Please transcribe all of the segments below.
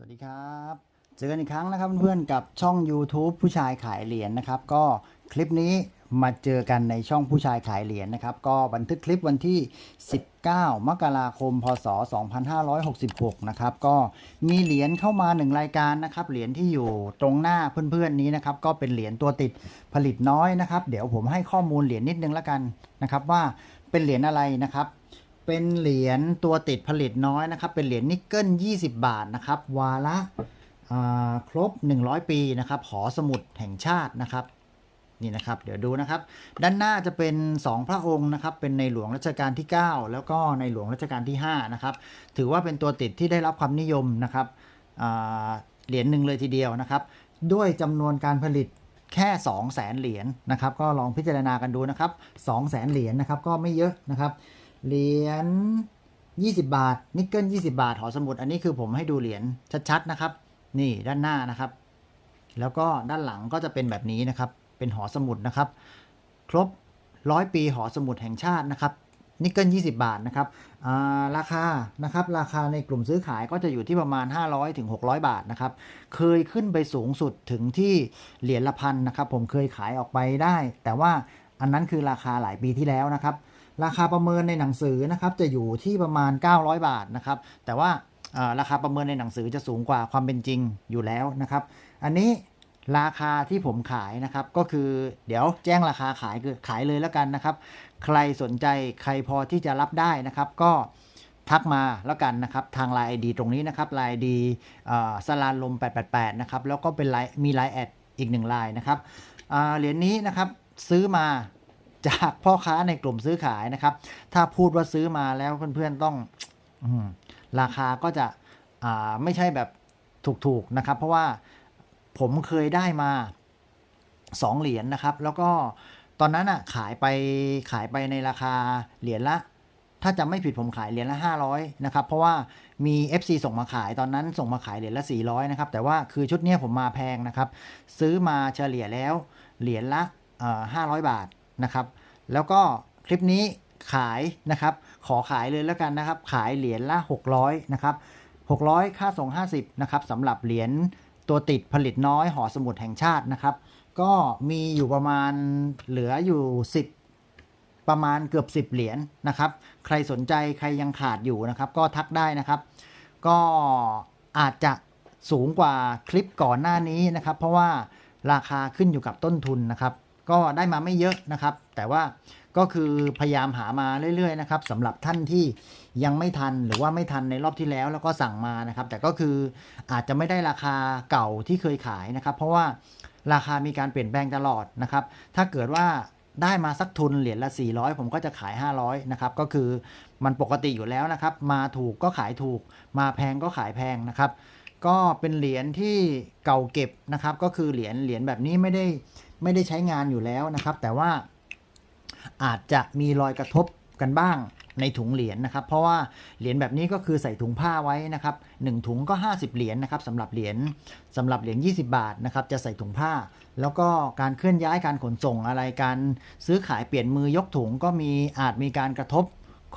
สวัสดีครับ เจอกันอีกครั้งนะครับเพื่อนๆกับช่อง YouTube ผู้ชายขายเหรียญนะครับ ก็คลิปนี้มาเจอกันในช่องผู้ชายขายเหรียญนะครับ ก็บันทึกคลิปวันที่ 19 มกราคม พศ 2566 นะครับ ก็มีเหรียญเข้ามาหนึ่งรายการนะครับ เหรียญที่อยู่ตรงหน้าเพื่อนๆนี้นะครับ ก็เป็นเหรียญตัวติดผลิตน้อยนะครับ เดี๋ยวผมให้ข้อมูลเหรียญนิดนึงแล้วกันนะครับ ว่าเป็นเหรียญอะไรนะครับ เป็นเหรียญตัวติดผลิตน้อยนะครับ เป็นเหรียญนิกเกิล 20 บาทนะครับ วาระอ่าครบ 100 ปีนะครับหอสมุดแห่งชาตินะครับนี่นะครับเดี๋ยวดูนะครับ ด้านหน้าจะเป็น 2 พระองค์นะครับ เป็นในหลวงรัชกาลที่ 9 แล้วก็ในหลวงรัชกาลที่5นะครับถือว่าเป็นตัวติดที่ได้รับความนิยมนะครับเหรียญหนึ่งเลยทีเดียวนะครับ ด้วยจำนวนการผลิตแค่ 2 0 0แสนเหรียญนะครับ ก็ลองพิจารณากันดูนะครับ 2 0 0แสนเหรียญนะครับก็ไม่เยอะนะครับ เหรียญ20 บาท นิกเกิล20 บาท หอสมุด อันนี้คือผมให้ดูเหรียญชัดๆนะครับ นี่ด้านหน้านะครับ แล้วก็ด้านหลังก็จะเป็นแบบนี้นะครับ เป็นหอสมุดนะครับ ครบ100ปีหอสมุดแห่งชาตินะครับ นิกเกิล20 บาทนะครับอ่าราคานะครับ ราคาในกลุ่มซื้อขายก็จะอยู่ที่ประมาณ 500ถึง600 บาทนะครับ เคยขึ้นไปสูงสุดถึงที่เหรียญละพันนะครับ ผมเคยขายออกไปได้ แต่ว่าอันนั้นคือราคาหลายปีที่แล้วนะครับ ราคาประเมินในหนังสือนะครับจะอยู่ที่ประมาณ 900 บาทนะครับแต่ว่าราคาประเมินในหนังสือจะสูงกว่าความเป็นจริงอยู่แล้วนะครับ อันนี้ราคาที่ผมขายนะครับก็คือเดี๋ยวแจ้งราคาขายคือขายเลยแล้วกันนะครับ ใครสนใจใครพอที่จะรับได้นะครับ ก็ทักมาแล้วกันนะครับ ทางไลน์ ID ตรงนี้นะครับไลน์ ID สลานลม 888 นะครับ แล้วก็เป็นไลน์มีไลน์แอดอีกหนึ่งไลน์นะครับเหรียญนี้นะครับซื้อมา จากพ่อค้าในกลุ่มซื้อขายนะครับ ถ้าพูดว่าซื้อมาแล้วเพื่อนๆต้องอราคาก็จะไม่ใช่แบบถูกๆนะครับ เพราะว่าผมเคยได้มา 2 เหรียญนะครับ แล้วก็ตอนนั้นอะขายไปขายไปในราคาเหรียญละ ถ้าจำไม่ผิดผมขายเหรียญละ 500นะครับเพราะว่ามี FC ส่งมาขายตอนนั้นส่งมาขายเหรียญละ 400นะครับแต่ว่าคือชุดเนี้ยผมมาแพงนะครับ ซื้อมาเฉลี่ยแล้วเหรียญละเอ่อ500บาท นะครับ แล้วก็คลิปนี้ขายนะครับ ขอขายเลยแล้วกันนะครับ ขายเหรียญละ 600นะครับ600 ค่าส่ง 50นะครับสำหรับเหรียญตัวติดผลิตน้อยหอสมุดแห่งชาตินะครับ ก็มีอยู่ประมาณเหลืออยู่ 10 ประมาณเกือบ 10 เหรียญนะครับ ใครสนใจใครยังขาดอยู่นะครับ ก็ทักได้นะครับ ก็อาจจะสูงกว่าคลิปก่อนหน้านี้นะครับ เพราะว่าราคาขึ้นอยู่กับต้นทุนนะครับ ก็ได้มาไม่เยอะนะครับ แต่ว่าก็คือพยายามหามาเรื่อยๆนะครับสำหรับท่านที่ยังไม่ทันหรือว่าไม่ทันในรอบที่แล้วแล้วก็สั่งมานะครับ แต่ก็คืออาจจะไม่ได้ราคาเก่าที่เคยขายนะครับ เพราะว่าราคามีการเปลี่ยนแปลงตลอดนะครับ ถ้าเกิดว่าได้มาสักทุนเหรียญละ 400 ผมก็จะขาย 500 นะครับ ก็คือมันปกติอยู่แล้วนะครับ มาถูกก็ขายถูก มาแพงก็ขายแพงนะครับ ก็เป็นเหรียญที่เก่าเก็บนะครับ ก็คือเหรียญเหรียญแบบนี้ไม่ได้ ไม่ได้ใช้งานอยู่แล้วนะครับ แต่ว่าอาจจะมีรอยกระทบกันบ้างในถุงเหรียญนะครับ เพราะว่าเหรียญแบบนี้ก็คือใส่ถุงผ้าไว้นะครับหนึ่งถุงก็ 50 เหรียญนะครับสำหรับเหรียญสำหรับเหรียญ20 บาทนะครับจะใส่ถุงผ้า แล้วก็การเคลื่อนย้ายการขนส่งอะไรการซื้อขายเปลี่ยนมือยกถุงก็มีอาจมีการกระทบ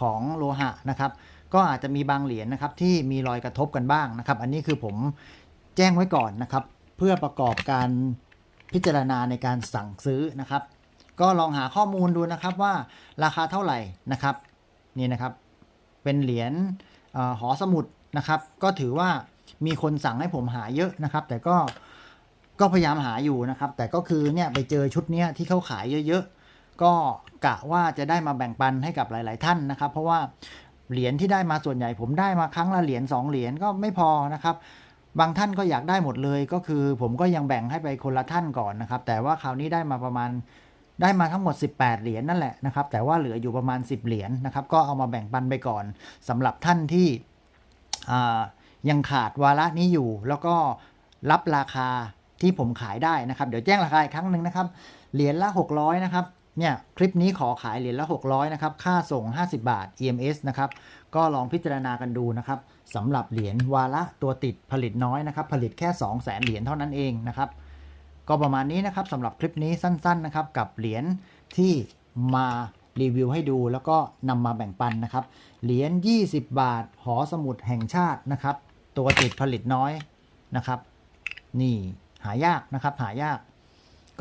ของโลหะนะครับ ก็อาจจะมีบางเหรียญนะครับที่มีรอยกระทบกันบ้างนะครับ อันนี้คือผมแจ้งไว้ก่อนนะครับ เพื่อประกอบการ พิจารณาในการสั่งซื้อนะครับ ก็ลองหาข้อมูลดูนะครับว่าราคาเท่าไหร่นะครับนี่นะครับเป็นเหรียญเออหอสมุดนะครับ ก็ถือว่ามีคนสั่งให้ผมหาเยอะนะครับ แต่ก็ก็พยายามหาอยู่นะครับ แต่ก็คือเนี่ยไปเจอชุดเนี้ยที่เขาขายเยอะๆ ก็กะว่าจะได้มาแบ่งปันให้กับหลาย ๆ ท่านนะครับ เพราะว่าเหรียญที่ได้มาส่วนใหญ่ผมได้มาครั้งละเหรียญ2เหรียญก็ไม่พอนะครับ บางท่านก็อยากได้หมดเลยก็คือ ผมก็ยังแบ่งให้ไปคนละท่านก่อนนะครับ แต่ว่าคราวนี้ได้มาประมาณได้มาทั้งหมด 18 เหรียญนั่นแหละนะครับ แต่ว่าเหลืออยู่ประมาณ 10 เหรียญนะครับ ก็เอามาแบ่งปันไปก่อนสำหรับท่านที่ยังขาดวาระนี้อยู่ แล้วก็รับราคาที่ผมขายได้นะครับ เดี๋ยวแจ้งราคาอีกครั้งหนึ่งนะครับ เหรียญละ 600 นะครับ เนี่ยคลิปนี้ขอขายเหรียญละ 600นะครับค่าส่ง 50 บาท EMS นะครับก็ลองพิจารณากันดูนะครับสำหรับเหรียญวาระตัวติดผลิตน้อยนะครับผลิตแค่ 2 0 0 0 0 0เหรียญเท่านั้นเองนะครับก็ประมาณนี้นะครับสำหรับคลิปนี้สั้นๆนะครับกับเหรียญที่มารีวิวให้ดูแล้วก็นำมาแบ่งปันนะครับ เหรียญ 20 บาท หอสมุดแห่งชาตินะครับ ตัวติดผลิตน้อยนะครับ นี่หายากนะครับหายาก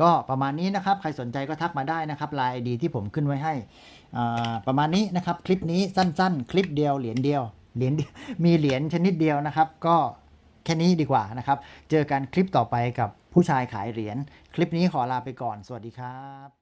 ก็ประมาณนี้นะครับ ใครสนใจก็ทักมาได้นะครับไลน์ดีที่ผมขึ้นไว้ให้ประมาณนี้นะครับ คลิปนี้สั้นๆ คลิปเดียวเหรียญเดียวเหรียญเดียวมีเหรียญชนิดเดียวนะครับ ก็แค่นี้ดีกว่านะครับ เจอกันคลิปต่อไปกับผู้ชายขายเหรียญ คลิปนี้ขอลาไปก่อน สวัสดีครับ